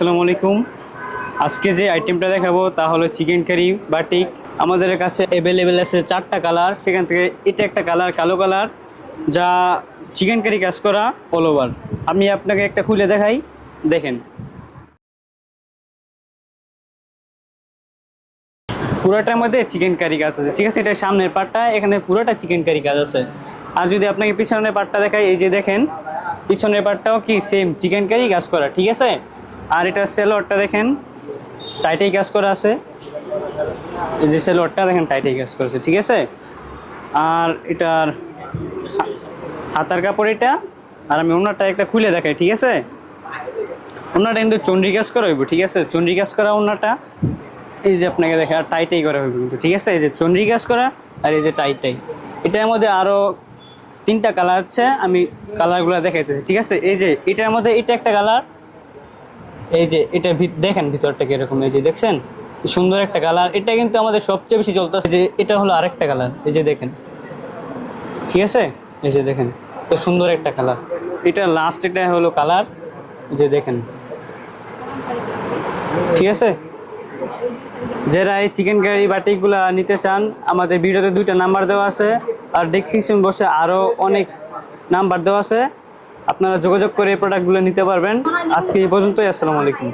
আসসালামু আলাইকুম। আজকে যে আইটেমটা দেখাবো তা হলো চিকেন কারি বাটিক আমাদের কাছে অ্যাভেলেবেল আছে চারটা কালার সেখান থেকে এটা একটা কালার কালো কালার যা চিকেন কারি কাজ করা অল ওভার আমি আপনাকে একটা খুলে দেখাই, দেখেন। পুরোটার মধ্যে চিকেন কারি কাজ আছে, ঠিক আছে? এটা সামনের পার্টটা এখানে পুরোটা চিকেন কারি কাজ আছে। আর যদি আপনাকে পিছনের পার্টটা দেখাই, এই যে দেখেন, পিছনের পার্টটাও কি সেম চিকেন কারি কাজ করা, ঠিক আছে? আর এটা সেলোয়ারটা দেখেন টাইটেই কাজ করা আছে। এই যে সেলোয়ারটা দেখেন টাইটেই কাজ করেছে ঠিক আছে? আর এটার হাতার কাপড় এটা, আর আমি ওনারটা একটা খুলে দেখাই, ঠিক আছে? ওনারটা কিন্তু চন্ডি কাজ করা হইব, ঠিক আছে? চন্ডি কাজ করা ওনারটা এই যে আপনাকে দেখে আর টাইটাই করা হইব কিন্তু, ঠিক আছে? এই যে চন্ডি কাজ করা আর এই যে টাইটাই এটার মধ্যে আরও তিনটা কালার আছে, আমি কালারগুলো দেখাইতেছি, ঠিক আছে? এই যে এটার মধ্যে এটা একটা কালার এই যে এটা দেখেন ভিতরটা কীরকম, এই যে দেখছেন? সুন্দর একটা কালার। এটা কিন্তু আমাদের সবচেয়ে বেশি চলতেছে যে এটা হলো আরেকটা কালার। এই যে দেখেন। ঠিক আছে? এই যে দেখেন, তো সুন্দর একটা কালার। এটা লাস্ট এটা হলো কালার। যে দেখেন। ঠিক আছে? যারা এই চিকেন কারি বাটিগুলা নিতে চান, আমাদের ভিডিওতে দুইটা নাম্বার দেওয়া আছে। আর ডেসক্রিপশন বসে আরও অনেক নাম্বার দেওয়া আছে। আপনারা যোগাযোগ করে এই প্রোডাক্টগুলো নিতে পারবেন। আজকে এই পর্যন্তই আসসালামু আলাইকুম।